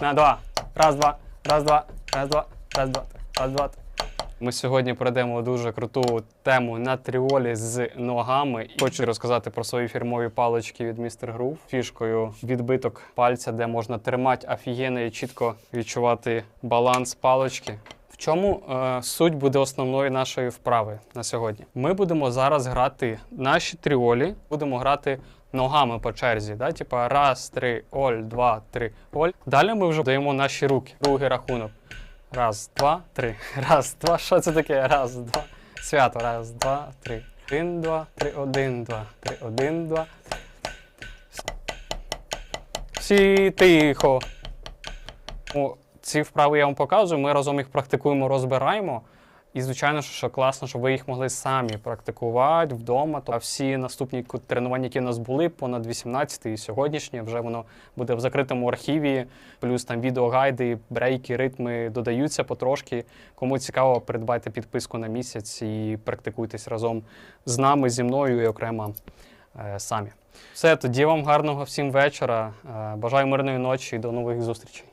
На два. Раз, два. Раз, два. Раз, два. Раз, два. Раз, два. Ми сьогодні пройдемо дуже круту тему на тріолі з ногами. Хочу розказати про свої фірмові палички від Mr. Groove. Фішкою відбиток пальця, де можна тримати офігенно і чітко відчувати баланс палички. Чому е, суть буде основною нашої вправи на сьогодні? Ми будемо зараз грати наші тріолі, будемо грати ногами по черзі. Да? Типа раз, три, оль, два, три, оль. Далі ми вже даємо наші руки. Другий рахунок. Раз, два, три. Раз, два. Що це таке? Раз, два. Свято. Раз, два, три. Один, два, три, один, два, три, один, два. Всі тихо. О, ці вправи я вам показую, ми разом їх практикуємо, розбираємо. І, звичайно, що, класно, щоб ви їх могли самі практикувати вдома. А всі наступні тренування, які у нас були, понад 18 і сьогоднішнє, вже воно буде в закритому архіві. Плюс там відеогайди, брейки, ритми додаються потрошки. Кому цікаво, придбайте підписку на місяць і практикуйтесь разом з нами, зі мною і окремо е, самі. Все, тоді вам гарного всім вечора. Е, бажаю мирної ночі і до нових зустрічей.